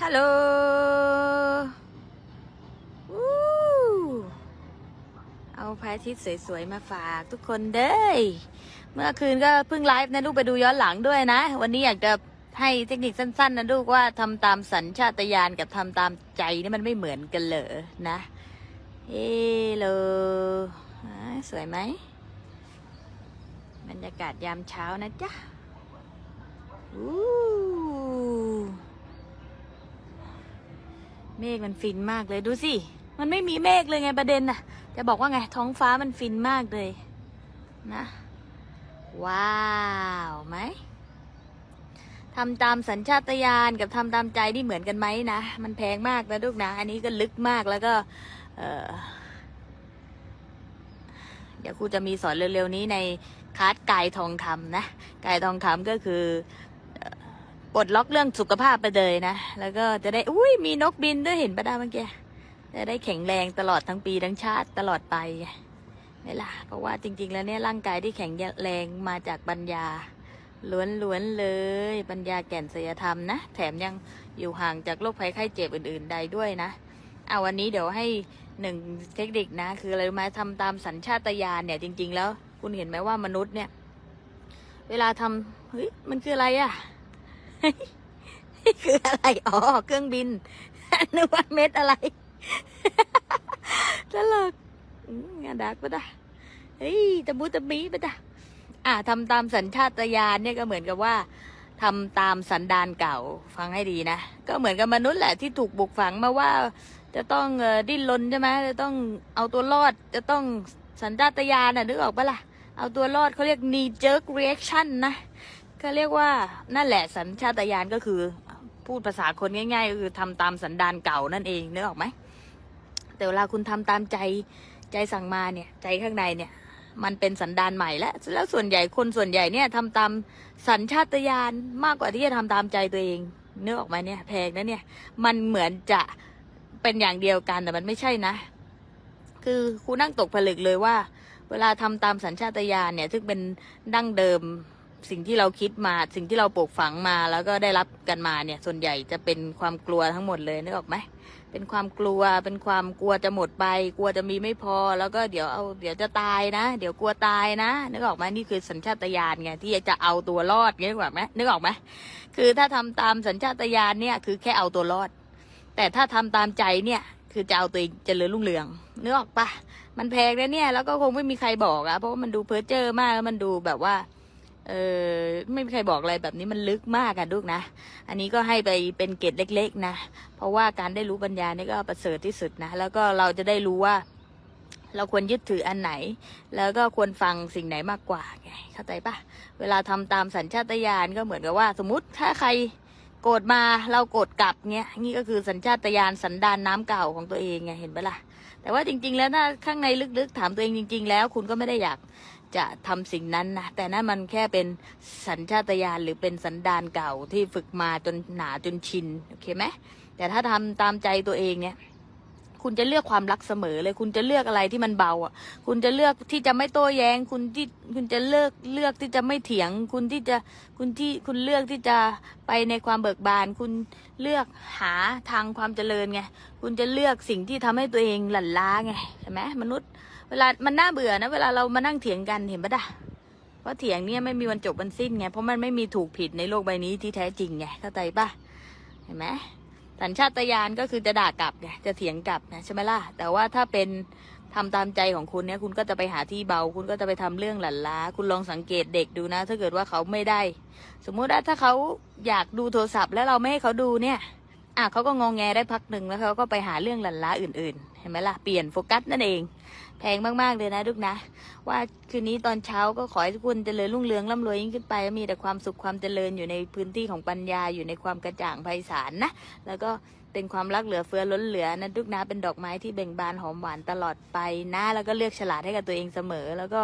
ฮัลโหลวู้เอาพระอาทิตย์สวยๆ มาฝากทุกคนเด้ยเมื่อคืนก็เพิ่งไลฟ์นะลูกไปดูย้อนหลังด้วยนะ วันนี้อยากจะให้เทคนิคสั้นๆนะลูกว่าทำตามสัญชาตญาณกับทำตามใจนี่มันไม่เหมือนกันเหรอนะเฮลโลสวยไหมบรรยากาศยามเช้านะจ๊ะอู้ เมฆมันฟินมากเลยดูสิ มันไม่มีเมฆเลยไงประเด็นน่ะ จะบอกว่าไงท้องฟ้ามันฟินมากเลยนะ ว้าวไหมทำตามสัญชาตญาณกับทำตามใจนี่เหมือนกันไหมนะ มันแพงมากนะลูกนะ อันนี้ก็ลึกมากแล้วก็ เออเดี๋ยวครูจะมีสอนเร็วๆนี้ในคลาสกายทองคำนะกายทองคำก็คือเอ่อ ปลดล็อกเรื่องสุขภาพไปเลยนะ แล้วก็จะได้ อุ้ยมีนกบินด้วยเห็นปะดาเมื่อกี้ จะได้แข็งแรงตลอดทั้งปีทั้งชาติตลอดไปไงนี่ล่ะ เพราะว่าจริง ๆ แล้วเนี่ยร่างกายที่แข็งแรงมาจากปัญญาล้วนๆเลยปัญญาแก่นศิลธรรมนะ แถมยังอยู่ห่างจากโรคภัยไข้เจ็บอื่น ๆ ใดด้วยนะ เอาวันนี้เดี๋ยวให้หนึ่งเทคนิคนะ คืออะไรรู้ไหมทำตามสัญชาตญาณเนี่ยจริง ๆ แล้ว คุณเห็นไหมว่ามนุษย์เนี่ย เวลาทำเฮ้ยมันคืออะไรอะ่ะ คืออะไร อ๋อ เครื่องบินนึกว่าเม็ดอะไรตลกงานดักปะดะเฮ้ยตะบูตะมีปะดะอะทำตามสัญชาตญาณเนี่ยก็เหมือนกับว่าทำตามสันดานเก่าฟังให้ดีนะ ก็เหมือนกับมนุษย์แหละที่ถูกบุกฝังมาว่า จะต้องดิ้นรนใช่ไหมจะต้องเอาตัวรอดจะต้องสัญชาตญาณน่ะนึกออกปะล่ะ เอาตัวรอดเขาเรียก knee jerk reaction นะ เขาเรียกว่านั่นแหละสัญชาตญาณก็คือ พูดภาษาคนง่ายๆก็คือทำตามสันดานเก่านั่นเองนึกออกไหมแต่เวลาคุณทำตามใจใจสั่งมาเนี่ย ใจข้างในเนี่ย มันเป็นสันดานใหม่แล้วแล้วส่วนใหญ่คนส่วนใหญ่เนี่ยทำตามสัญชาตญาณมากกว่าที่จะทำตามใจตัวเองเนึกอออกไหมเนี่ยแพงนะเนี่ย มันเหมือนจะเป็นอย่างเดียวกันแต่มันไม่ใช่นะ คือครูนั่งตกผลึกเลยว่า เวลาทำตามสัญชาตญาณเนี่ยซึ่งเป็นดั้งเดิม สิ่งที่เราคิดมา สิ่งที่เราปลูกฝังมาแล้วก็ได้รับกันมาเนี่ย ส่วนใหญ่จะเป็นความกลัวทั้งหมดเลยนึกออกไหมเป็นความกลัวเป็นความกลัวจะหมดไป กลัวจะมีไม่พอ แล้วก็เดี๋ยวเอาเดี๋ยวจะตายนะ เดี๋ยวกลัวตายนะนึกออกไหมนี่คือสัญชาตญาณไงที่จะเอาตัวรอดนึกออกไหมนึกออกไหมคือถ้าทำตามสัญชาตญาณเนี่ยคือแค่เอาตัวรอด แต่ถ้าทำตามใจเนี่ยคือจะเอาตัวเองเจริญรุ่งเรืองนึกออกปะมันแพงนะเนี่ย แล้วก็คงไม่มีใครบอกอะเพราะว่ามันดูเพ้อเจอมากแล้วมันดูแบบว่า เออไม่มีใครบอกอะไรแบบนี้มันลึกมากอะลูกนะ อันนี้ก็ให้ไปเป็นเกร็ดเล็ก ๆ นะ เพราะว่าการได้รู้ปัญญานี่ก็ประเสริฐที่สุดนะ แล้วก็เราจะได้รู้ว่า เราควรยึดถืออันไหน แล้วก็ควรฟังสิ่งไหนมากกว่าไงเข้าใจปะเวลาทำตามสัญชาตญาณก็เหมือนกับว่า สมมติถ้าใครโกรธมาเราโกรธกลับเงี้ยนี่ก็คือสัญชาตญาณสันดานน้ำเก่าของตัวเองไงเห็นปะล่ะแต่ว่าจริง ๆ แล้วถ้าข้างในลึกๆ ถามตัวเองจริง ๆ แล้ว คุณก็ไม่ได้อยาก จะทำสิ่งนั้นนะแต่นั่นมันแค่เป็นสัญชาตญาณหรือเป็นสันดานเก่าที่ฝึกมาจนหนาจนชินโอเคไหมแต่ถ้าทำตามใจตัวเองเนี่ย คุณจะเลือกความรักเสมอเลย คุณจะเลือกอะไรที่มันเบาอะ คุณจะเลือกที่จะไม่โต้แย้ง คุณที่คุณจะเลือกเลือกที่จะไม่เถียง คุณที่จะคุณที่คุณเลือกที่จะไปในความเบิกบาน คุณเลือกหาทางความเจริญไง คุณจะเลือกสิ่งที่ทำให้ตัวเองหลั่นล้าไงใช่ไหมมนุษย์ เวลามันน่าเบื่อนะ เวลาเรามานั่งเถียงกันเห็นปะด่ะเพราะเถียงเนี่ยไม่มีวันจบวันสิ้นไง เพราะมันไม่มีถูกผิดในโลกใบนี้ที่แท้จริงไงเข้าใจปะเห็นไหม สัญชาตญาณก็คือจะด่ากลับไงจะเถียงกลับนะใช่ไหมล่ะ แต่ว่าถ้าเป็นทำตามใจของคุณเนี่ยคุณก็จะไปหาที่เบา คุณก็จะไปทำเรื่องหลั่นล้า คุณลองสังเกตเด็กดูนะ ถ้าเกิดว่าเขาไม่ได้ สมมุติว่าถ้าเขาอยากดูโทรศัพท์ แล้วเราไม่ให้เขาดูเนี่ยอะเขาก็งองแงได้พักหนึ่งแล้วเขาก็ไปหาเรื่องหลั่นล้าอื่น ๆ เห็นไหมล่ะ เปลี่ยนโฟกัสนั่นเอง แพงมากๆเลยนะลูกนะ ว่าคืนนี้ตอนเช้าก็ขอให้ทุกคนเจริญรุ่งเรืองร่ำรวยยิ่งขึ้นไป มีแต่ความสุขความเจริญอยู่ในพื้นที่ของปัญญาอยู่ในความกระจ่างไพศาลนะ แล้วก็เป็นความรักเหลือเฟือล้นเหลือนะลูกนะเป็นดอกไม้ที่เบ่งบานหอมหวานตลอดไปนะ แล้วก็เลือกฉลาดให้กับตัวเองเสมอแล้วก็